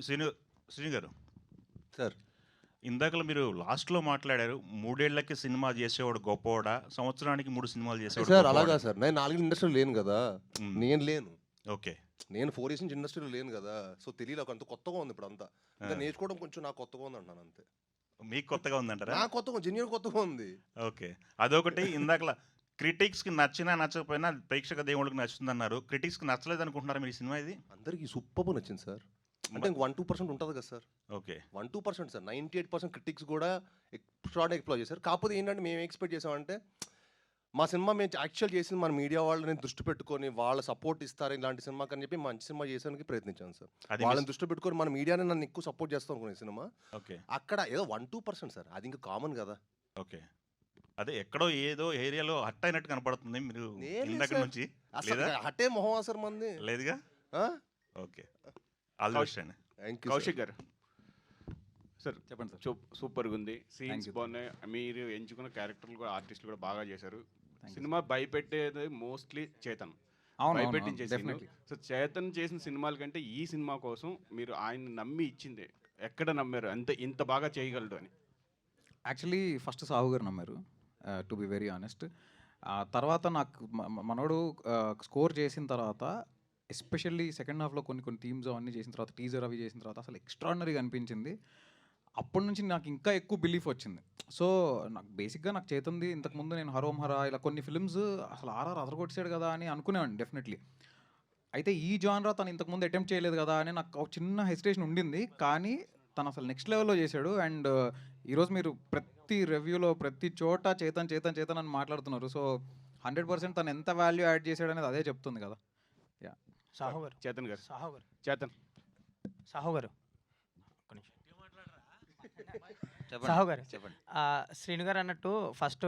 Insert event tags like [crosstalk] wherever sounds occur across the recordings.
శ్రీను శ్రీను గారు సార్. ఇందాకలో మీరు లాస్ట్లో మాట్లాడారు మూడేళ్ళకి సినిమా చేసేవాడు గొప్పవాడా సంవత్సరానికి మూడు సినిమాలు చేసేవాడు సార్? అలాగా సార్. నేను నాలుగు ఇండస్ట్రీలో లేను కదా. నేను లేను. ఓకే. నేను ఫోర్ ఇయర్స్ నుంచి ఇండస్ట్రీలో లేను కదా. సో తెలియదు అంత కొత్తగా ఉంది ఇప్పుడు అంతా. ఇంకా. నేర్చుకోవడం కొంచెం నాకు కొత్తగా ఉంది అంటాను అంతే. మీకు కొత్తగా ఉందంటారా? నా కొత్తగా జెన్యున్ కొత్తగా ఉంది. ఓకే. అదొకటి ఇందాకలా క్రిటిక్స్కి నచ్చినా నచ్చకపోయినా ప్రేక్షక దేవుళ్ళకి నచ్చుతుంది అన్నారు క్రిటిక్స్కి నచ్చలేదు అనుకుంటున్నారా మీరు ఈ సినిమా ఇది? అందరికి సూపర్ నచ్చింది సార్. అంటే వన్ టూ పర్సెంట్ ఉంటుంది కదా sir. Okay. One two percent sir. Ninety eight percent critics కూడా ఎక్స్ట్రాడ్ ఎక్స్ప్లోర్ చేశారు. కాకపోతే ఏంటంటే మేము ఎక్స్పెక్ట్ చేసామంటే మా సినిమా మేము యాక్చువల్ చేసింది మన మీడియా వాళ్ళని దృష్టి పెట్టుకొని వాళ్ళ సపోర్ట్ ఇస్తారు ఇలాంటి సినిమా అని చెప్పి మంచి సినిమా చేసానికి ప్రయత్నించాను సార్. వాళ్ళని దృష్టి పెట్టుకొని మన మీడియాని నన్ను ఎక్కువ సపోర్ట్ చేస్తాం అనుకునే సినిమా. ఓకే. అక్కడ ఏదో వన్ టూ పర్సెంట్ సార్. అది ఇంకా కామన్ కదా. ఓకే. అదే ఎక్కడో ఏదో ఏరియాలో హట్ అయినట్టు కనపడుతుంది మీరు ఇందాక సార్. నుంచి? హటే మొహం అసలు మంది లేదుగా ఓకే. ఆల్ కౌశ్- అండి. థ్యాంక్ యూ కౌశిక్ గారు. సార్ చెప్పండి సార్. సూపర్గా ఉంది సీన్స్. బాగున్నాయి మీరు ఎంచుకున్న క్యారెక్టర్లు కూడా ఆర్టిస్టులు కూడా బాగా చేశారు. సినిమా భయపెట్టేది మోస్ట్లీ చేతన్. అవును భయపెట్టించే scene. డెఫినెట్లీ సో చేతన్ చేసిన సినిమాల కంటే ఈ సినిమా కోసం మీరు ఆయన నమ్మి ఇచ్చింది. ఎక్కడ నమ్మారు? అంత ఇంత బాగా చేయగలడు అని. యాక్చువల్లీ ఫస్ట్ సాహు గారు నమ్మారు టు బి వెరీ ఆనెస్ట్ తర్వాత నాకు మనోడు స్కోర్ చేసిన తర్వాత ఎస్పెషల్లీ సెకండ్ హాఫ్లో కొన్ని కొన్ని థీమ్స్ అవన్నీ చేసిన తర్వాత టీజర్ అవి చేసిన తర్వాత అసలు ఎక్స్ట్రాడినరీగా అనిపించింది. అప్పటి నుంచి నాకు ఇంకా ఎక్కువ బిలీఫ్ వచ్చింది. సో నాకు బేసిక్గా నాకు చేతుంది ఇంతకుముందు నేను హరోం హరా ఇలా కొన్ని ఫిల్మ్స్ అసలు ఆర్ఆర్ అదరగొట్టేసాడు కదా అని అనుకునేవాడిని డెఫినెట్లీ. అయితే ఈ జానరా తను ఇంతకుముందు అటెంప్ట్ చేయలేదు కదా అని నాకు ఒక చిన్న హెసిటేషన్ ఉండింది. కానీ తను అసలు నెక్స్ట్ లెవెల్లో చేశాడు. అండ్ ఈరోజు మీరు ప్రతి రివ్యూలో ప్రతి చోట చేతన్ చేతన్ చేతన్ అని మాట్లాడుతున్నారు. సో హండ్రెడ్ పర్సెంట్ తను ఎంత వాల్యూ యాడ్ చేశాడు అనేది అదే చెప్తుంది కదా. సాహు గారు చేతన్ గారు. సాహు గారు చేతన్. సాహు గారు ఒక్క నిమిషం. చెప్పండి. సాహు గారు చెప్పండి. ఆ, శ్రీను గారు అన్నట్టు ఫస్ట్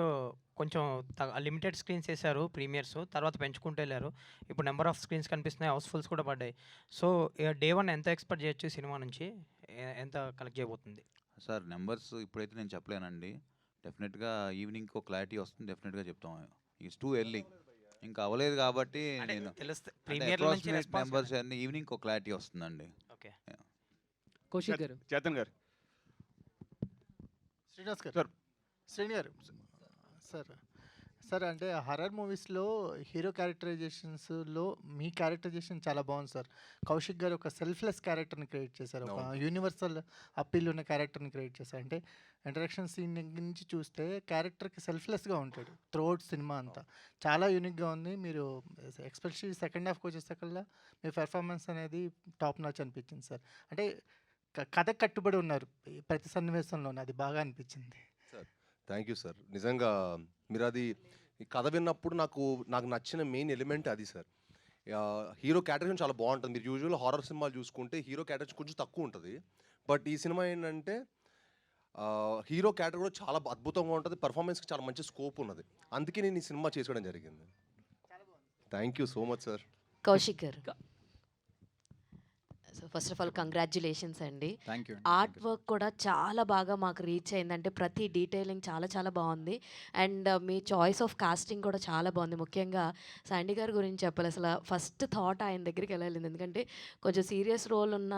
కొంచెం లిమిటెడ్ స్క్రీన్స్ వేశారు ప్రీమియర్స్ తర్వాత పెంచుకుంటూ వెళ్ళారు. ఇప్పుడు నెంబర్ ఆఫ్ స్క్రీన్స్ కనిపిస్తున్నాయి హౌస్ఫుల్స్ కూడా పడ్డాయి. సో డే వన్ ఎంత ఎక్స్పెక్ట్ చేయొచ్చు సినిమా నుంచి? ఎంత కలెక్ట్ చేయబోతుంది? సార్ నెంబర్స్ ఇప్పుడైతే నేను చెప్పలేనండి. డెఫినెట్గా ఈవినింగ్కి ఒక క్లారిటీ వస్తుంది డెఫినెట్గా చెప్తాం. It's too early. ఇంకా అవ్వలేదు కాబట్టి నేను తెలుస్తే ప్రీమియర్ నుంచి నెంబర్స్ రెస్పాన్స్ అన్ని ఈవినింగ్ ఒక క్లారిటీ వస్తుందండి. Okay. Kaushik garu. Chetan garu. Srinivas garu. Sir. Srini garu. Sir. Sir అంటే హర్రర్ మూవీస్లో హీరో క్యారెక్టరైజేషన్స్లో మీ క్యారెక్టరైజేషన్ చాలా బాగుంది సార్. కౌశిక్ గారు ఒక సెల్ఫ్లెస్ క్యారెక్టర్ని క్రియేట్ చేశారు. ఒక. యూనివర్సల్ అప్పీల్ ఉన్న క్యారెక్టర్ని క్రియేట్ చేశారు. అంటే ఇంట్రడక్షన్ సీన్ నుంచి చూస్తే క్యారెక్టర్కి సెల్ఫ్లెస్గా ఉంటాడు. త్రోఅవుట్ సినిమా అంతా. చాలా యూనిక్గా ఉంది. మీరు ఎక్స్పెషల్లీ సెకండ్ హాఫ్కి వచ్చేసరికల్లా మీ పెర్ఫార్మెన్స్ అనేది టాప్ నాచ్ అనిపించింది సార్. అంటే క- కథకు కట్టుబడి ఉన్నారు. ఈ ప్రతి సన్నివేశంలోనే అది బాగా అనిపించింది. Thank you sir. నిజంగా మీరు అది ఈ కథ విన్నప్పుడు నాకు నాకు నచ్చిన మెయిన్ ఎలిమెంట్ అది సార్. హీరో క్యారెక్టర్ చాలా బాగుంటుంది. మీరు యూజువల్ హారర్ సినిమాలు చూసుకుంటే హీరో క్యారెక్టర్ కొంచెం తక్కువ ఉంటుంది. బట్ ఈ సినిమా ఏంటంటే హీరో క్యారెక్టర్ కూడా చాలా అద్భుతంగా ఉంటుంది. పర్ఫార్మెన్స్కి చాలా మంచి స్కోప్ ఉన్నది. అందుకే నేను ఈ సినిమా చేసుకోవడం జరిగింది. Thank you so much sir. Kaushik garu. So first of all congratulations అండి. ఆర్ట్ వర్క్ కూడా చాలా బాగా మాకు రీచ్ అయిందంటే ప్రతి డీటెయిలింగ్ చాలా చాలా బాగుంది. అండ్ మీ చాయిస్ ఆఫ్ కాస్టింగ్ కూడా చాలా బాగుంది. ముఖ్యంగా శాండీ గారి గురించి చెప్పాలి. అసలు ఫస్ట్ థాట్ ఆయన దగ్గరికి వెళ్ళాలి ఎందుకంటే కొంచెం సీరియస్ రోల్ ఉన్న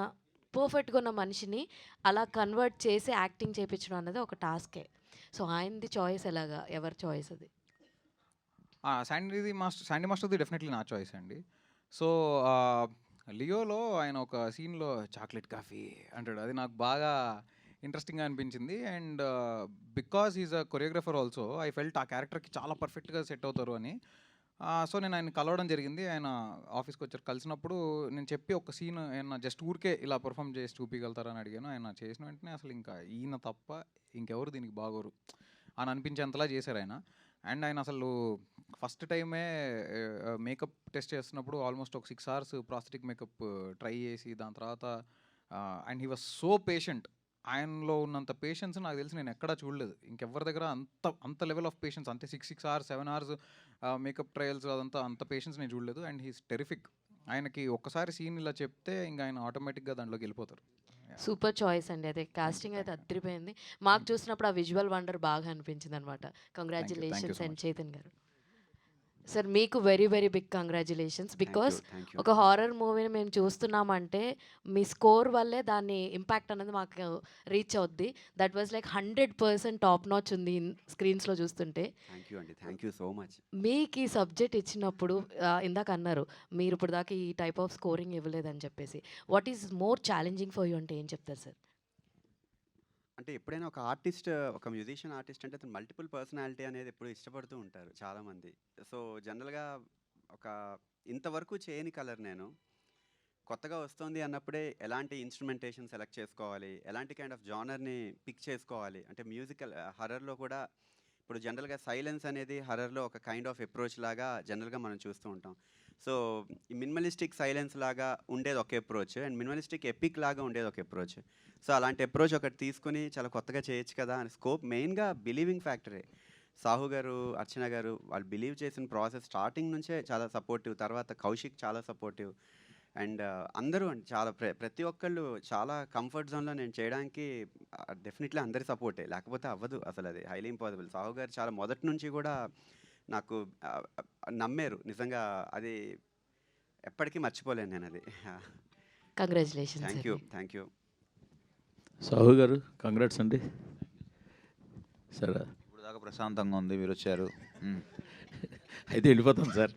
పర్ఫెక్ట్గా ఉన్న మనిషిని అలా కన్వర్ట్ చేసి యాక్టింగ్ చేయించడం అన్నది ఒక టాస్కే సో ఆయనది చాయిస్ ఎలాగా? ఎవరి చాయిస్ అది? శాండీది మాస్టర్ శాండీ మాస్టర్ది డెఫినెట్లీ నా చాయిస్ అండి. సో లియోలో ఆయన ఒక సీన్లో చాక్లెట్ కాఫీ అంటాడు. అది నాకు బాగా ఇంట్రెస్టింగ్గా అనిపించింది. And because is a choreographer also I felt ఆ క్యారెక్టర్కి చాలా పర్ఫెక్ట్గా సెట్ అవుతారు అని. సో నేను ఆయన కలవడం జరిగింది. ఆయన ఆఫీస్కి వచ్చారు. కలిసినప్పుడు నేను చెప్పి ఒక సీన్ ఆయన జస్ట్ ఊరికే ఇలా పర్ఫామ్ చేసి చూపించగలుగుతారని అడిగాను. ఆయన చేసిన వెంటనే అసలు ఇంకా ఈయన తప్ప ఇంకెవరు దీనికి బాగోరు అని అనిపించేంతలా చేశారు ఆయన. అండ్ ఆయన అసలు ఫస్ట్ టైమే మేకప్ టెస్ట్ చేస్తున్నప్పుడు ఆల్మోస్ట్ ఒక six hours prosthetic makeup try చేసి దాని తర్వాత and he was so patient. ఆయనలో ఉన్నంత పేషెన్స్ నాకు తెలిసి నేను ఎక్కడా చూడలేదు. ఇంకెవరి దగ్గర అంత అంత లెవెల్ ఆఫ్ పేషెన్స్ అంతే six six hours seven hours makeup trials అదంతా అంత పేషెన్స్ నేను చూడలేదు. And he's terrific. ఆయనకి ఒక్కసారి సీన్ ఇలా చెప్తే ఇంకా ఆయన ఆటోమేటిక్గా దాంట్లోకి వెళ్ళిపోతారు. సూపర్ చాయిస్ అండి అదే. కాస్టింగ్ అయితే అద్దరిపోయింది మాకు చూసినప్పుడు ఆ విజువల్ వండర్ బాగా అనిపించింది అనమాట congratulations and. Chetan garu. Sir మీకు very very big congratulations. Because ఒక హారర్ మూవీని మేము చూస్తున్నామంటే మీ స్కోర్ వల్లే దాన్ని ఇంపాక్ట్ అనేది మాకు రీచ్ అవుద్ది. That was like hundred percent top notch ఉంది స్క్రీన్స్లో చూస్తుంటే. థ్యాంక్ యూ అండి. థ్యాంక్ యూ సో మచ్ మీకు ఈ సబ్జెక్ట్ ఇచ్చినప్పుడు ఇందాక అన్నారు మీరు ఇప్పుడు దాకా ఈ టైప్ ఆఫ్ స్కోరింగ్ ఇవ్వలేదని చెప్పేసి. What is more challenging for you అంటే ఏం చెప్తారు సార్? అంటే ఎప్పుడైనా ఒక ఆర్టిస్ట్ ఒక మ్యూజిషియన్ ఆర్టిస్ట్ అంటే అతను మల్టిపుల్ పర్సనాలిటీ అనేది ఎప్పుడు ఇష్టపడుతూ ఉంటారు చాలామంది. సో జనరల్గా ఒక ఇంతవరకు చేయని కలర్ నేను. కొత్తగా వస్తుంది అన్నప్పుడే ఎలాంటి ఇన్స్ట్రుమెంటేషన్ సెలెక్ట్ చేసుకోవాలి ఎలాంటి కైండ్ ఆఫ్ జానర్ని పిక్ చేసుకోవాలి. అంటే మ్యూజికల్ హర్రర్లో కూడా ఇప్పుడు జనరల్గా సైలెన్స్ అనేది హర్రర్లో ఒక కైండ్ ఆఫ్ అప్రోచ్ లాగా జనరల్గా మనం చూస్తూ ఉంటాం. సో ఈ మినిమలిస్టిక్ సైలెన్స్ లాగా ఉండేది ఒక అప్రోచ్ అండ్ మినిమలిస్టిక్ ఎపిక్ లాగా ఉండేది ఒక అప్రోచ్. సో అలాంటి అప్రోచ్ ఒకటి తీసుకుని చాలా కొత్తగా చేయొచ్చు కదా అని స్కోప్ మెయిన్గా బిలీవింగ్ ఫ్యాక్టరే. సాహు గారు అర్చన గారు వాళ్ళు బిలీవ్ చేసిన ప్రాసెస్ స్టార్టింగ్ నుంచే చాలా సపోర్టివ్ తర్వాత కౌశిక్ చాలా సపోర్టివ్. అండ్ అందరూ అండి చాలా ప్ర ప్రతి ఒక్కళ్ళు చాలా కంఫర్ట్ జోన్లో నేను చేయడానికి డెఫినెట్లీ అందరి సపోర్టే. లేకపోతే అవ్వదు అసలు అది. Highly impossible. సాహు గారు చాలా మొదటి నుంచి కూడా నాకు నమ్మారు. నిజంగా అది ఎప్పటికీ మర్చిపోలేను నేను అది. Congratulations thank you thank you Sahu garu congrats అండి. సరే ఇప్పుడు దాకా ప్రశాంతంగా ఉంది మీరు వచ్చారు. అయితే వెళ్ళిపోతాం సార్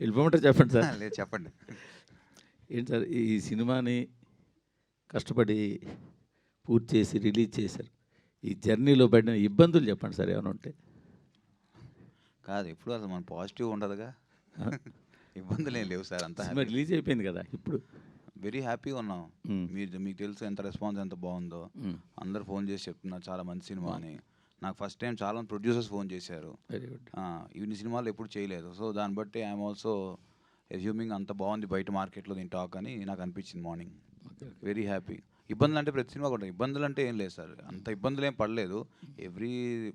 వెళ్ళిపోమంటారు చెప్పండి సార్ లేదు చెప్పండి. ఏంటి సార్ ఈ సినిమాని కష్టపడి పూర్తి చేసి రిలీజ్ చేశారు. ఈ జర్నీలో పడిన ఇబ్బందులు చెప్పండి సార్ ఏమైనా ఉంటే. కాదు ఇప్పుడు అసలు మన పాజిటివ్ ఉండదుగా? [laughs] ఇబ్బందులు ఏం లేవు సార్ అంతా రిలీజ్ అయిపోయింది కదా ఇప్పుడు? వెరీ హ్యాపీగా ఉన్నాం. మీరు మీకు తెలుసు ఎంత రెస్పాన్స్ ఎంత బాగుందో. అందరు ఫోన్ చేసి చెప్తున్నారు చాలా మంచి సినిమా అని. నాకు ఫస్ట్ టైం చాలా మంది ప్రొడ్యూసర్స్ ఫోన్ చేశారు. ఇన్ని సినిమాలు ఎప్పుడు చేయలేదు. సో దాన్ని బట్టి ఐఎమ్ ఆల్సో అజ్యూమింగ్ అంత బాగుంది బయట మార్కెట్లో దీని టాక్ అని నాకు అనిపించింది మార్నింగ్ వెరీ హ్యాపీ ఇబ్బందులు అంటే ప్రతి సినిమా కూడా ఇబ్బందులు అంటే ఏం లేదు సార్. అంత ఇబ్బందులు ఏం పడలేదు. Every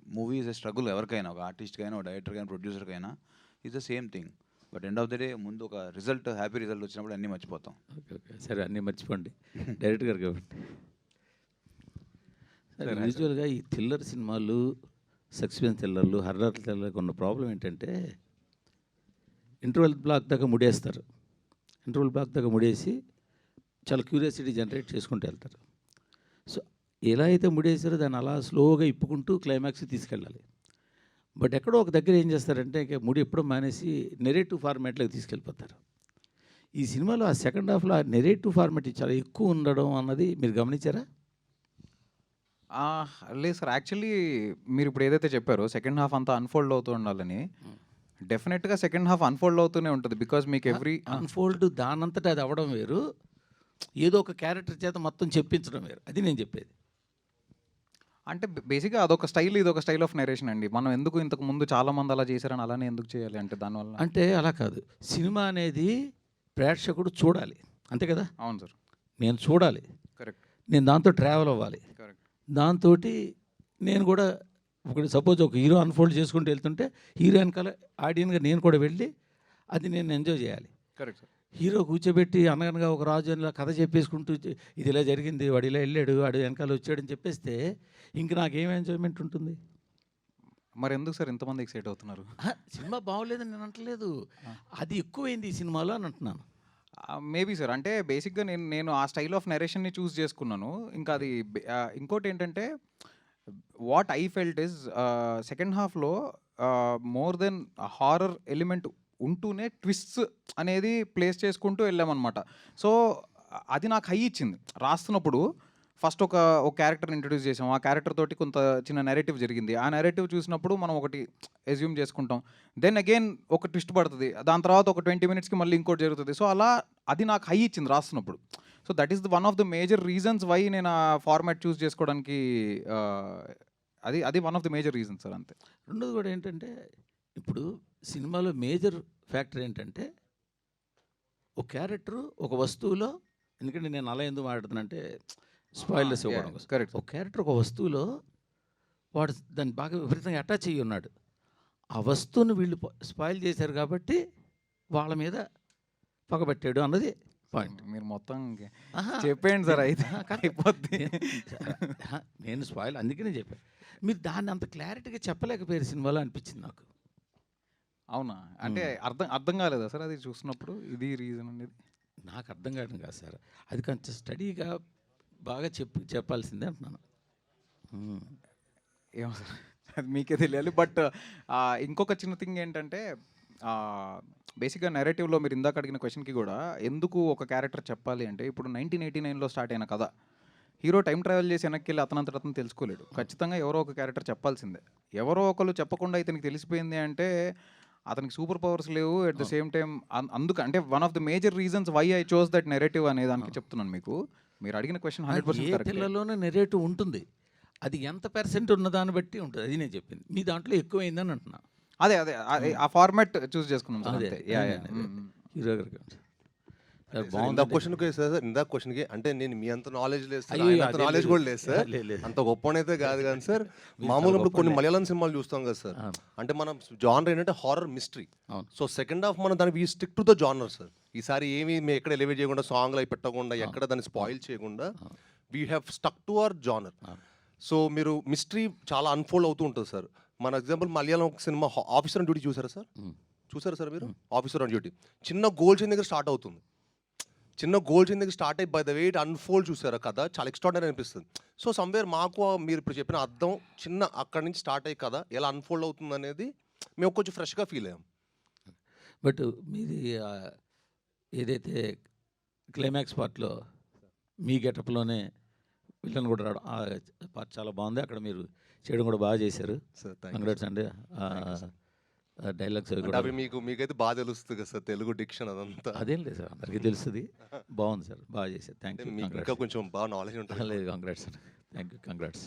movie is a struggle ఎవరికైనా ఒక ఆర్టిస్ట్కైనా ఒక డైరెక్టర్కైనా ప్రొడ్యూసర్కైనా. Is the same thing. But end of the day ముందు ఒక రిజల్ట్ హ్యాపీ రిజల్ట్ వచ్చినప్పుడు అన్నీ మర్చిపోతాం. Okay okay. సరే అన్నీ మర్చిపోండి. డైరెక్ట్ గారు కాబట్టి. సరే యూజువల్గా ఈ థ్రిల్లర్ సినిమాలు సస్పెన్స్ థ్రిల్లర్లు హర్రర్ థ్రిల్లర్కి ఉన్న ప్రాబ్లం ఏంటంటే ఇంటర్వెల్ బ్లాక్ దాకా ముడేస్తారు. ఇంటర్వెల్ బ్లాక్ దాకా ముడేసి చాలా క్యూరియాసిటీ జనరేట్ చేసుకుంటూ వెళ్తారు. సో ఎలా అయితే ముడేసారో దాన్ని అలా స్లోగా ఇప్పుకుంటూ క్లైమాక్స్ తీసుకెళ్ళాలి. బట్ ఎక్కడో ఒక దగ్గర ఏం చేస్తారంటే ఇక ముడి ఎప్పుడో మానేసి నెరేటివ్ ఫార్మాట్లోకి తీసుకెళ్ళిపోతారు. ఈ సినిమాలో ఆ సెకండ్ హాఫ్లో ఆ నెరేటివ్ ఫార్మాట్ చాలా ఎక్కువ ఉండడం అన్నది మీరు గమనించారా? లేదు సార్. యాక్చువల్లీ మీరు ఇప్పుడు ఏదైతే చెప్పారో సెకండ్ హాఫ్ అంతా అన్ఫోల్డ్ అవుతూ ఉండాలని డెఫినెట్గా సెకండ్ హాఫ్ అన్ఫోల్డ్ అవుతూనే ఉంటుంది. బికాజ్ మీకు ఎవ్రీ అన్ఫోల్డ్ దానంతటా అది అవ్వడం వేరు. ఏదో ఒక క్యారెక్టర్ చేత మొత్తం చెప్పించడం వేరు. అది నేను చెప్పేది. అంటే బేసిక్గా అదొక స్టైల్ ఇది ఒక స్టైల్ ఆఫ్ నరేషన్ అండి. మనం ఎందుకు ఇంతకు ముందు చాలా మంది అలా చేశారని అలానే ఎందుకు చేయాలి అంటే దానివల్ల అంటే అలా కాదు. సినిమా అనేది ప్రేక్షకుడు చూడాలి. అంతే కదా? అవును సార్. నేను చూడాలి. కరెక్ట్. నేను దాంతో ట్రావెల్ అవ్వాలి. కరెక్ట్. దాంతో నేను కూడా ఒకటి సపోజ్ ఒక హీరో అన్ఫోల్డ్ చేసుకుంటూ వెళ్తుంటే హీరో వెనకాల ఆడియన్గా నేను కూడా వెళ్ళి అది నేను ఎంజాయ్ చేయాలి. Correct sir. హీరో కూర్చోబెట్టి అనగనగా ఒక రాజు ఇలా కథ చెప్పేసుకుంటూ ఇది ఇలా జరిగింది వాడు ఇలా వెళ్ళాడు వాడు వెనకాల వచ్చాడని చెప్పేస్తే ఇంక నాకేం ఎంజాయ్మెంట్ ఉంటుంది? మరి ఎందుకు సార్ ఇంతమంది ఎక్సైట్ అవుతున్నారు? సినిమా బాగోలేదని నేను అంటలేదు. అది ఎక్కువైంది ఈ సినిమాలో అని అంటున్నాను. మేబీ సార్ అంటే బేసిక్గా నేను నేను ఆ స్టైల్ ఆఫ్ నరేషన్ని చూస్ చేసుకున్నాను. ఇంకా అది ఇంకోటి ఏంటంటే what I felt is second హాఫ్లో మోర్ దెన్ హారర్ ఎలిమెంట్ ఉంటూనే ట్విస్ట్స్ అనేది ప్లేస్ చేసుకుంటూ వెళ్ళామన్నమాట. సో అది నాకు హై ఇచ్చింది. రాస్తున్నప్పుడు ఫస్ట్ ఒక ఒక క్యారెక్టర్ని ఇంట్రడ్యూస్ చేసాం. ఆ క్యారెక్టర్ తోటి కొంత చిన్న నెరేటివ్ జరిగింది. ఆ నెరేటివ్ చూసినప్పుడు మనం ఒకటి ఎజ్యూమ్ చేసుకుంటాం. దెన్ అగైన్ ఒక ట్విస్ట్ పడుతుంది. దాని తర్వాత ఒక ట్వంటీ మినిట్స్కి మళ్ళీ ఇంకోటి జరుగుతుంది. సో అలా అది నాకు హై ఇచ్చింది రాస్తున్నప్పుడు. So that is the one of the major reasons why నేను ఆ ఫార్మాట్ చూస్ చేసుకోవడానికి అది అది one of the major reasons sir అంతే. రెండోది కూడా ఏంటంటే ఇప్పుడు సినిమాలో మేజర్ ఫ్యాక్టర్ ఏంటంటే ఒక క్యారెక్టర్ ఒక వస్తువులో ఎందుకంటే నేను అలా ఎందుకు మాట్లాడుతున్నానంటే స్పాయిలర్స్ ఇవ్వడం కరెక్ట్ ఒక క్యారెక్టర్ ఒక వస్తువులో వాడు దాన్ని బాగా విపరీతంగా అటాచ్ అయ్యి ఉన్నాడు. ఆ వస్తువుని వీళ్ళు స్పాయిల్ చేశారు కాబట్టి వాళ్ళ మీద పగబట్టాడు అన్నది పాయింట్ మీరు మొత్తం. చెప్పేయండి సార్ అయితే. అయిపోద్ది. నేను స్పాయిల్ అందుకనే చెప్పాను మీరు దాన్ని అంత క్లారిటీగా చెప్పలేకపోయారు సినిమాలో అనిపించింది నాకు. అవునా? అంటే అర్థం అర్థం కాలేదా సార్ అది చూసినప్పుడు? ఇది రీజన్ అనేది? నాకు అర్థం కావడం కాదు సార్. అది కొంచెం స్టడీగా బాగా చెప్పు చెప్పాల్సిందే అంటున్నాను. ఏమో సార్. అది మీకే తెలియాలి. బట్ ఇంకొక చిన్న థింగ్ ఏంటంటే బేసిక్గా నెరేటివ్లో మీరు ఇందాక అడిగిన క్వశ్చన్కి కూడా ఎందుకు ఒక క్యారెక్టర్ చెప్పాలి అంటే ఇప్పుడు నైన్టీన్ ఎయిటీ నైన్లో స్టార్ట్ అయిన కథ. హీరో టైం ట్రావెల్ చేసి వెనక్కి వెళ్ళి అతనంతట అతను తెలుసుకోలేడు. ఖచ్చితంగా ఎవరో ఒక క్యారెక్టర్ చెప్పాల్సిందే. ఎవరో ఒకరు చెప్పకుండా ఇతనికి తెలిసిపోయింది అంటే అతనికి సూపర్ పవర్స్ లేవు. ఎట్ ద సేమ్ టైం అందుకు అంటే one of the major reasons why I chose that narrative అనే దానికి చెప్తున్నాను మీకు. మీరు అడిగిన క్వశ్చన్ హండ్రెడ్ పర్సెంట్ పిల్లలోనే నెరేటివ్ ఉంటుంది. అది ఎంత పర్సెంట్ ఉన్న దాన్ని బట్టి ఉంటుంది. అది నేను చెప్పింది. మీ దాంట్లో ఎక్కువైందని అంటున్నా. అదే అదే అదే ఆ ఫార్మాట్ చూస్ చేసుకున్నాం. హీరో గారికి బాగుంది క్వశ్చన్కి సార్ ఇందాక క్వశ్చన్కి అంటే నేను మీ అంత నాలెడ్జ్ లేదు సార్ ఆయన అంత నాలెడ్జ్. కూడా లేదు సార్. అంత గొప్పనైతే కాదు కానీ సార్ [laughs] ఇప్పుడు కొన్ని. మలయాళం సినిమాలు చూస్తాం కదా సార్. అంటే మనం జానర్ ఏంటంటే horror mystery. So second half మనం దాన్ని we stick to the genre sir ఈసారి ఏమి మేము ఎక్కడ ఎలివేట్ చేయకుండా సాంగ్లు అవి పెట్టకుండా ఎక్కడ దాన్ని స్పాయిల్ చేయకుండా we have stuck to our genre. So మీరు మిస్టరీ చాలా అన్ఫోల్డ్ అవుతూ ఉంటుంది సార్ మన ఎగ్జాంపుల్ మలయాళం ఒక సినిమా ఆఫీసర్ ఆన్ డ్యూటీ చూసారా సార్. చూసారా సార్ మీరు ఆఫీసర్ ఆన్ డ్యూటీ చిన్న గోల్ చైన్ దగ్గర స్టార్ట్ అవుతుంది చిన్న గోల్ దగ్గర స్టార్ట్ అయ్యి బై ద వెయిట్ అన్ఫోల్డ్ చూసారా కదా చాలా ఎక్స్ట్రాడనరీ అనిపిస్తుంది. సో సమ్వేర్ మాకు మీరు ఇప్పుడు చెప్పిన అర్థం చిన్న అక్కడి నుంచి స్టార్ట్ అయ్యి కదా ఎలా అన్ఫోల్డ్ అవుతుంది అనేది మేము కొంచెం ఫ్రెష్గా ఫీల్ అయ్యాం. బట్ మీది ఏదైతే క్లైమాక్స్ పార్ట్లో మీ గెటప్లోనే విలన్ కూడా రావడం ఆ పార్ట్ చాలా బాగుంది. అక్కడ మీరు చేయడం కూడా బాగా చేశారు. సార్ కంగ్రాట్స్ అండి. డైలాగ్స్ అంటే అవి మీకు మీకైతే బాగా తెలుస్తుంది కదా సార్ తెలుగు డిక్షన్ అదంతా. అదేం లేదు సార్ అందరికీ తెలుస్తుంది. బాగుంది సార్ బాగా చేశారు. థ్యాంక్ యూ మీకు ఇంకా కొంచెం బాగా నాలెడ్జ్ ఉంటుంది. లేదు కంగ్రాట్స్ థ్యాంక్ యూ కంగ్రాట్స్